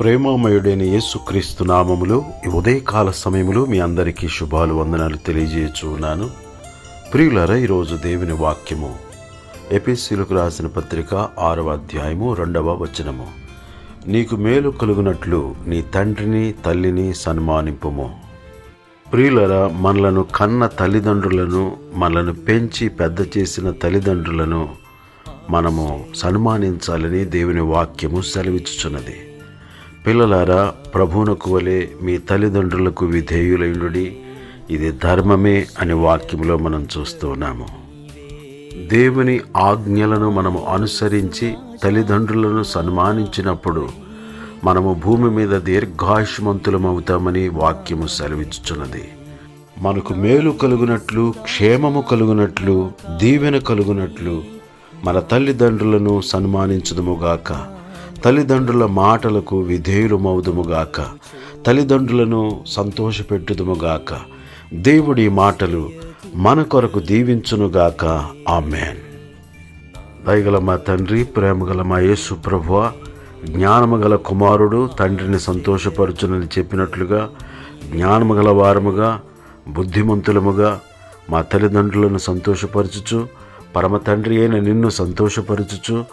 ప్రేమామయుడైన యేసుక్రీస్తు నామములో ఈ ఉదయకాల సమయములో మీ అందరికీ శుభాలు వందనాలు తెలియజేయచున్నాను ప్రియులరా ఈరోజు దేవుని వాక్యము ఎపిసిలకు రాసిన పత్రిక ఆరవ అధ్యాయము రెండవ వచనము. నీకు మేలు కలుగునట్లు నీ తండ్రిని తల్లిని సన్మానింపుము. ప్రియులరా మనలను కన్న తల్లిదండ్రులను మనలను పెంచి పెద్ద చేసిన తల్లిదండ్రులను మనము సన్మానించాలని దేవుని వాక్యము సెలవిచ్చుచున్నది. పిల్లలారా ప్రభువునకు వలె మీ తల్లిదండ్రులకు విధేయులైనడి ఇది ధర్మమే అనే వాక్యంలో మనం చూస్తున్నాము దేవుని ఆజ్ఞలను మనము అనుసరించి తల్లిదండ్రులను సన్మానించినప్పుడు మనము భూమి మీద దీర్ఘాయుష్మంతులమవుతామని వాక్యము సెలవిచ్చుచున్నది. మనకు మేలు కలుగునట్లు క్షేమము కలుగునట్లు దీవెన కలుగునట్లు మన తల్లిదండ్రులను సన్మానించుదుముగాక తల్లిదండ్రుల మాటలకు విధేయులమవుదుముగాక. తల్లిదండ్రులను సంతోషపెట్టుదుముగాక. దేవుడి మాటలు మన కొరకు దీవించునుగాక. ఆమెన్. దయగల మా తండ్రి ప్రేమగల మా యేసు ప్రభువ జ్ఞానము గల కుమారుడు తండ్రిని సంతోషపరచునని చెప్పినట్లుగా జ్ఞానము గల వారముగా బుద్ధిమంతులముగా మా తల్లిదండ్రులను సంతోషపరచుచు పరమ తండ్రి అయిన నిన్ను సంతోషపరచుచు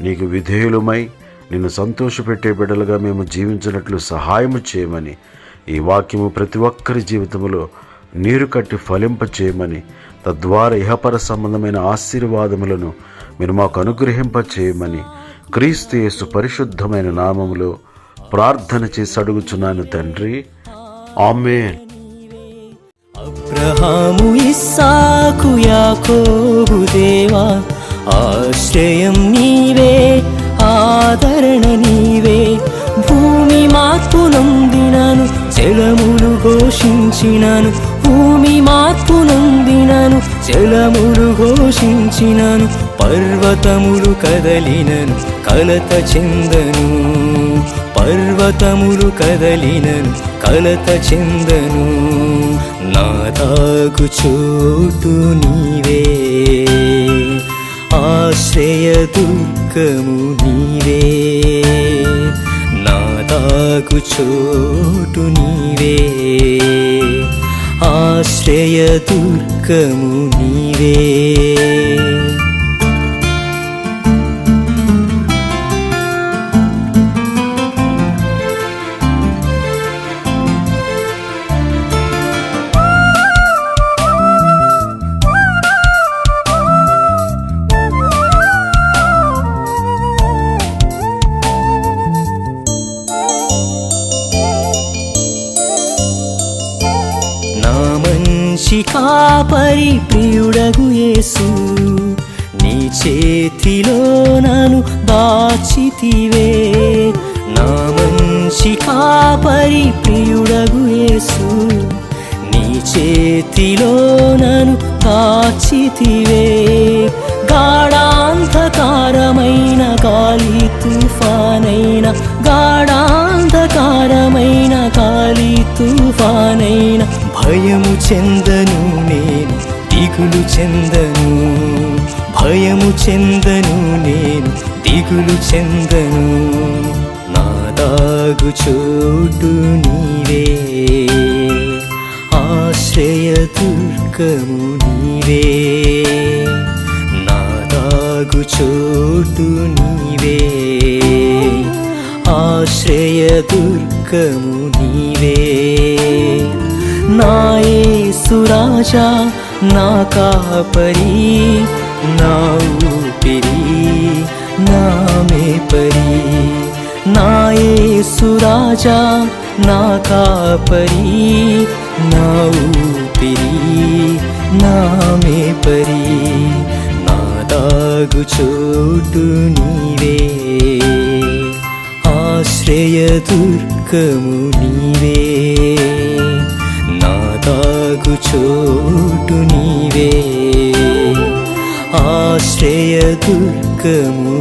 నీకు విధేయులమై నిన్ను సంతోషపెట్టే బిడ్డలుగా మేము జీవించినట్లు సహాయము చేయమని ఈ వాక్యము ప్రతి ఒక్కరి జీవితంలో నీరు కట్టి ఫలింప చేయమని తద్వారా ఇహపర సంబంధమైన ఆశీర్వాదములను మీరు మాకు అనుగ్రహింప చేయమని క్రీస్తు యేసు పరిశుద్ధమైన నామములో ప్రార్థన చేసి అడుగుచున్నాను తండ్రి. ఆమెన్. అబ్రహాము ఇస్సాకు యాకోబు దేవా ఆశ్రయం నీవే. ఘోషించినాను భూమి మార్పు నొందినాను జలములు ఘోషించినను పర్వతములు కదలినను కలత చెందను. పర్వతములు కదలినను కలత చెందను. నాదాకు చోటు నీవే ఆశ్రయ దుఃఖము నీవే. నాకు చోటు నీవే. ఆశ్రయ దుర్గము నీవే. నా మంచి కాపరి ప్రియుడగు యేసు. నీ చేతిలో నన్ను దాచితివే. నా మంచి కాపరి ప్రియుడగు యేసు. నీ చేతిలో నన్ను దాచితివే. గాఢాంధకారమైన గాలి తుఫానైన గాఢాంధకారమైన గాలి తుఫానైన భయము చెందను నేను దిగులు చెందను. భయము చెందను నేను దిగులు చెందను. నా దాగు చోటు నీవే. ఆశ్రయ దుర్గము నీవే. నా దాగు చోటు నీవే. ఆశ్రయ దుర్గము నీవే. सुराजा नाका परि नौ पि ना मे परि। नाये सुराजा नाका परि नौ परी नाे परि। नादानी रे आश्रयदुर्कमुनि रे తోటు నీవే. ఆశ్రయ దుర్గము